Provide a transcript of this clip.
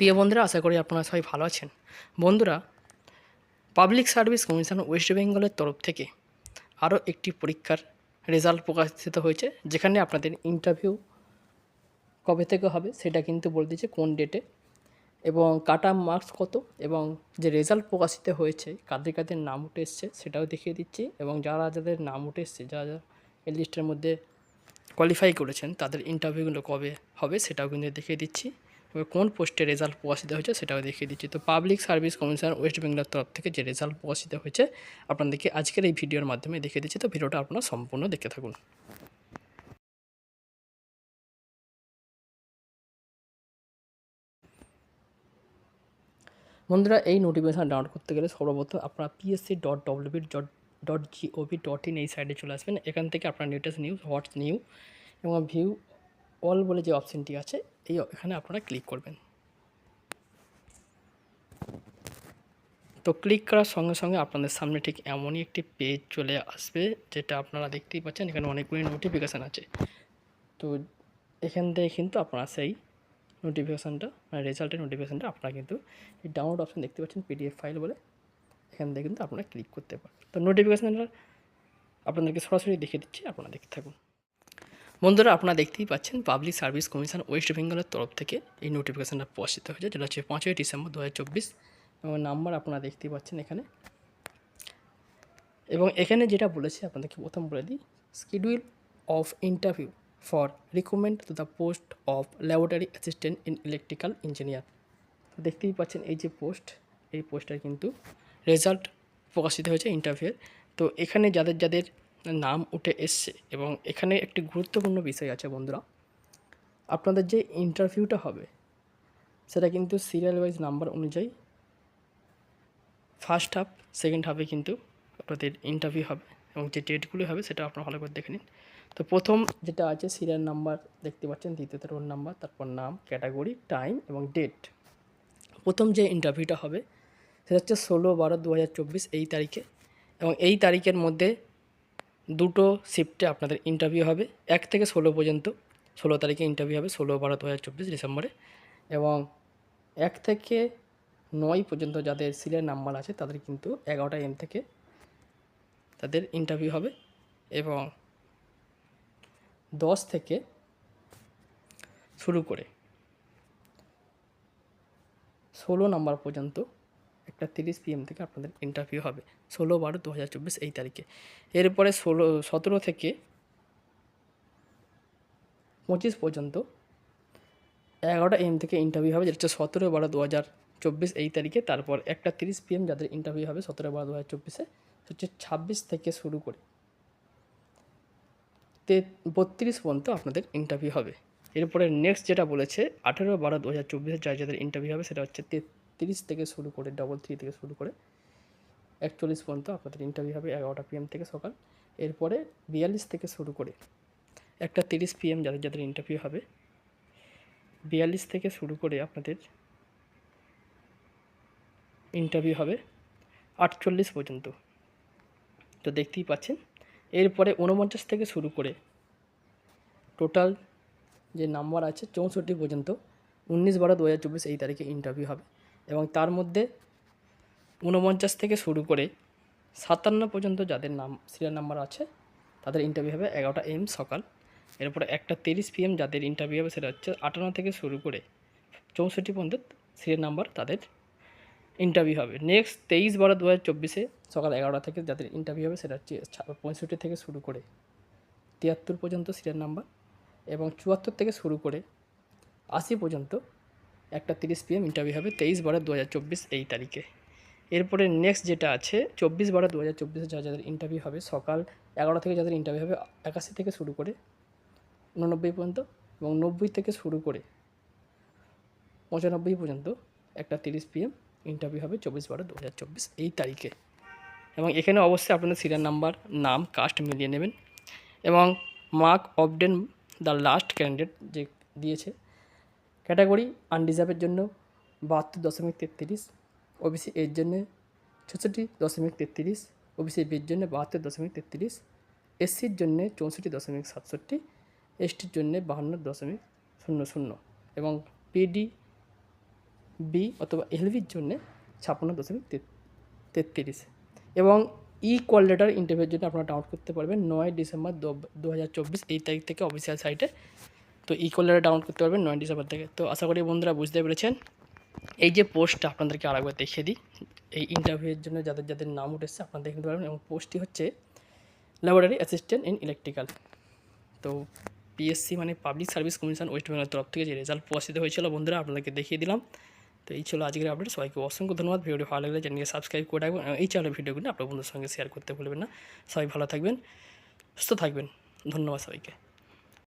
প্রিয় বন্ধুরা, আশা করি আপনারা সবাই ভালো আছেন। বন্ধুরা পাবলিক সার্ভিস কমিশন ওয়েস্ট বেঙ্গলের তরফ থেকে আরও একটি পরীক্ষার রেজাল্ট প্রকাশিত হয়েছে, যেখানে আপনাদের ইন্টারভিউ কবে থেকে হবে সেটা কিন্তু বলে দিয়েছে কোন ডেটে এবং কাটা মার্কস কত এবং যে রেজাল্ট প্রকাশিত হয়েছে, কাদের কাদের নাম উঠে এসছে সেটাও দেখিয়ে দিচ্ছি এবং যারা যাদের নাম উঠে এসছে, যারা যারা এই লিস্টের মধ্যে কোয়ালিফাই করেছেন, তাদের ইন্টারভিউগুলো কবে হবে সেটাও কিন্তু দেখিয়ে দিচ্ছি। কোন পোস্টে রেজাল্ট প্রকাশিত হয়েছে সেটাও দেখিয়ে দিচ্ছি। তো পাবলিক সার্ভিস কমিশন ওয়েস্ট বেঙ্গলের তরফ থেকে যে রেজাল্ট প্রকাশিত হয়েছে আপনাদেরকে আজকের এই ভিডিওর মাধ্যমে দেখিয়ে দিচ্ছি। তো ভিডিওটা আপনারা সম্পূর্ণ দেখতে থাকুন। বন্ধুরা, এই নোটিফিকেশান ডাউনলোড করতে গেলে সর্বপ্রথম আপনারা PSC dot WB dot dot GOV dot in এই সাইডে চলে আসবেন। এখান থেকে আপনার লেটেস্ট নিউজ হোয়াটস নিউ এবং ভিউ অল বলে যে অপশানটি আছে, এই এখানে আপনারা ক্লিক করবেন। তো ক্লিক করার সঙ্গে সঙ্গে আপনাদের সামনে ঠিক এমনই একটি পেজ চলে আসবে, যেটা আপনারা দেখতেই পাচ্ছেন, এখানে অনেকগুলি নোটিফিকেশান আছে। তো এখান থেকে কিন্তু আপনারা সেই নোটিফিকেশানটা মানে রেজাল্টের নোটিফিকেশানটা আপনারা কিন্তু এই ডাউনলোড অপশান দেখতে পাচ্ছেন পিডিএফ ফাইল বলে। এখান থেকে কিন্তু আপনারা ক্লিক করতে পারেন তো নোটিফিকেশানটা আপনাদেরকে সরাসরি দেখে দিচ্ছি, আপনারা দেখতে থাকুন। বন্ধুরা, আপনারা দেখতেই পাচ্ছেন পাবলিক সার্ভিস কমিশন ওয়েস্ট বেঙ্গলের তরফ থেকে এই নোটিফিকেশানটা প্রকাশিত হয়েছে, যেটা হচ্ছে পাঁচই ডিসেম্বর দু হাজার চব্বিশ। এবং নাম্বার আপনারা দেখতেই পাচ্ছেন এখানে। এবং এখানে যেটা বলেছে, আপনাদেরকে প্রথম বলে দিই schedule of interview for recruitment to the post of laboratory assistant in electrical engineer দেখতেই পাচ্ছেন এই যে পোস্ট এই পোস্টটার কিন্তু রেজাল্ট প্রকাশিত হয়েছে ইন্টারভিউয়ের তো এখানে যাদের যাদের নাম উঠে এসছে এবং এখানে একটি গুরুত্বপূর্ণ বিষয় আছে বন্ধুরা। আপনাদের যে ইন্টারভিউটা হবে, সেটা কিন্তু সিরিয়াল ওয়াইজ নাম্বার অনুযায়ী ফার্স্ট হাফ সেকেন্ড হাফে কিন্তু আপনাদের ইন্টারভিউ হবে এবং যে ডেটগুলো হবে সেটা আপনারা ভালো করে দেখে নিন। তো প্রথম যেটা আছে সিরিয়াল নাম্বার দেখতে পাচ্ছেন, দ্বিতীয়তে রোল নাম্বার তারপর নাম ক্যাটাগরি টাইম এবং ডেট প্রথম যে ইন্টারভিউটা হবে, সেটা হচ্ছে ষোলো বারো দু এই তারিখে এবং এই তারিখের মধ্যে দুটো শিফটে আপনাদের ইন্টারভিউ হবে। এক থেকে ষোলো পর্যন্ত, ষোলো তারিখে ইন্টারভিউ হবে, ষোলো বারো দু হাজার চব্বিশ ডিসেম্বরে। এবং এক থেকে নয় পর্যন্ত যাদের সিলের নাম্বার আছে, তাদের কিন্তু এগারোটা এম থেকে তাদের ইন্টারভিউ হবে। এবং দশ থেকে শুরু করে ষোলো নাম্বার পর্যন্ত একটা তিরিশ পিএম থেকে আপনাদের ইন্টারভিউ হবে। ষোলো বারো দু হাজার চব্বিশ এই তারিখে। এরপরে ষোলো, সতেরো থেকে পঁচিশ পর্যন্ত এগারোটা এম থেকে ইন্টারভিউ হবে, যেটা হচ্ছে সতেরো বারো দু হাজার চব্বিশ এই তারিখে। তারপর একটা তিরিশ পিএম যাদের ইন্টারভিউ হবে সতেরো বারো দু হাজার চব্বিশে হচ্ছে ছাব্বিশ থেকে শুরু করে তে, বত্রিশ পর্যন্ত আপনাদের ইন্টারভিউ হবে। এরপরে নেক্সট যেটা বলেছে, আঠেরো বারো দু হাজার চব্বিশে যা যাদের ইন্টারভিউ হবে, সেটা হচ্ছে তেত্রিশ থেকে শুরু করে ডবল থ্রি থেকে শুরু করে একচল্লিশ পর্যন্ত আপনাদের ইন্টারভিউ হবে এগারোটা পিএম থেকে সকাল। এরপরে বিয়াল্লিশ থেকে শুরু করে একটা তিরিশ পিএম যাদের যাদের ইন্টারভিউ হবে, বিয়াল্লিশ থেকে শুরু করে আপনাদের ইন্টারভিউ হবে আটচল্লিশ পর্যন্ত। তো দেখতেই পাচ্ছেন, এরপরে উনপঞ্চাশ থেকে শুরু করে টোটাল যে নাম্বার আছে চৌষট্টি পর্যন্ত, উনিশ বারো দু হাজার চব্বিশ এই তারিখে ইন্টারভিউ হবে। এবং তার মধ্যে উনপঞ্চাশ থেকে শুরু করে সাতান্ন পর্যন্ত যাদের নাম সিরিয়াল নাম্বার আছে, তাদের ইন্টারভিউ হবে এগারোটা এম সকাল। এরপরে একটা তিরিশ পিএম যাদের ইন্টারভিউ হবে সেটা হচ্ছে আটান্ন থেকে শুরু করে চৌষট্টি পর্যন্ত সিরিয়াল নাম্বার তাদের ইন্টারভিউ হবে। নেক্সট তেইশ বারো দু হাজার চব্বিশে সকাল এগারোটা থেকে যাদের ইন্টারভিউ হবে সেটা হচ্ছে পঁয়ষট্টি থেকে শুরু করে তিয়াত্তর পর্যন্ত সিরিয়াল নাম্বার এবং চুয়াত্তর থেকে শুরু করে আশি পর্যন্ত একটা তিরিশ পিএম ইন্টারভিউ হবে তেইশ বারো দু হাজার চব্বিশ এই তারিখে। এরপরে নেক্সট যেটা আছে, চব্বিশ বারো দু হাজার চব্বিশে যা যাদের ইন্টারভিউ হবে, সকাল এগারো থেকে যাদের ইন্টারভিউ হবে, একাশি থেকে শুরু করে উননব্বই পর্যন্ত এবং নব্বই থেকে শুরু করে পঁচানব্বই পর্যন্ত একটা তিরিশ পিএম ইন্টারভিউ হবে চব্বিশ বারো দু হাজার চব্বিশ এই তারিখে। এবং এখানে অবশ্যই আপনাদের সিরিয়াল নাম্বার নাম কাস্ট মিলিয়ে নেবেন। এবং mark obtained the last candidate যে দিয়েছে ক্যাটাগরি আনরিজার্ভের জন্য বাহাত্তর দশমিক তেত্রিশ ওবিসি এর জন্য ছেষট্টি দশমিক তেত্রিশ ওবিসি বির জন্য বাহাত্তর দশমিক তেত্রিশ এসসির জন্য চৌষট্টি দশমিক সাতষট্টি এসটির জন্য বাহান্ন দশমিক শূন্য শূন্য এবং পিডি বি অথবা এলভির জন্যে ছাপ্পান্ন দশমিক তেত্রিশ এবং ই কল লেটার ইন্টারভিউর জন্য আপনারা ডাউনলোড করতে পারবেন নয় ডিসেম্বর দু হাজার চব্বিশ এই তারিখ থেকে অফিসিয়াল সাইটে তো ই কল লেটার ডাউনলোড করতে পারবেন নয় ডিসেম্বর থেকে। তো আশা করি বন্ধুরা বুঝতে পেরেছেন। এই যে পোস্টটা আপনাদেরকে আরেকবার দেখিয়ে দিই, এই ইন্টারভিউয়ের জন্য যাদের যাদের নাম উঠেছে আপনারা দেখতে পারবেন এবং পোস্টটি হচ্ছে ল্যাবরেটরি অ্যাসিস্ট্যান্ট ইন ইলেকট্রিক্যাল তো পিএসসি মানে পাবলিক সার্ভিস কমিশন ওয়েস্ট বেঙ্গলের তরফ থেকে যে রেজাল্ট প্রকাশিত হয়েছিল বন্ধুরা, আপনাদেরকে দেখিয়ে দিলাম। তো এই ছিল আজকের আপডেট সবাইকে অসংখ্য ধন্যবাদ। ভিডিওটি ভালো লাগলে চ্যানেলকে সাবস্ক্রাইব করে রাখবেন এই চ্যানেলের ভিডিওগুলো আপনার বন্ধুর সঙ্গে শেয়ার করতে ভুলবেন না। সবাই ভালো থাকবেন, সুস্থ থাকবেন। ধন্যবাদ সবাইকে।